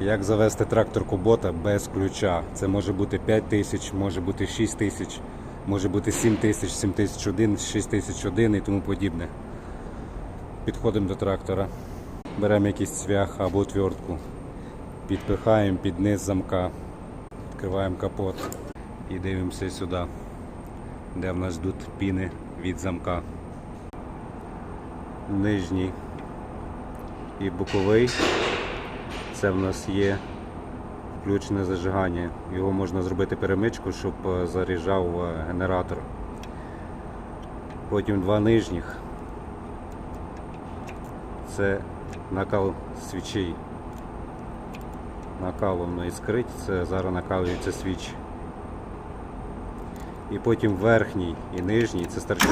Як завести трактор Кубота без ключа? Це може бути 5 тисяч, може бути 6 тисяч, може бути 7 тисяч, 7 тисяч 1, 6 тисяч 1 і тому подібне. Підходимо до трактора, беремо якийсь цвях або твердку, підпихаємо під низ замка, відкриваємо капот і дивимося сюди, де в нас йдуть піни від замка. Нижній і боковий. Це в нас є включене зажигання. Його можна зробити перемичку, щоб е, заряджав е, генератор. Потім два нижніх. Це накал свічей. Накалом іскрить, це зараз накалюється свіч. І потім верхній і нижній це стартер.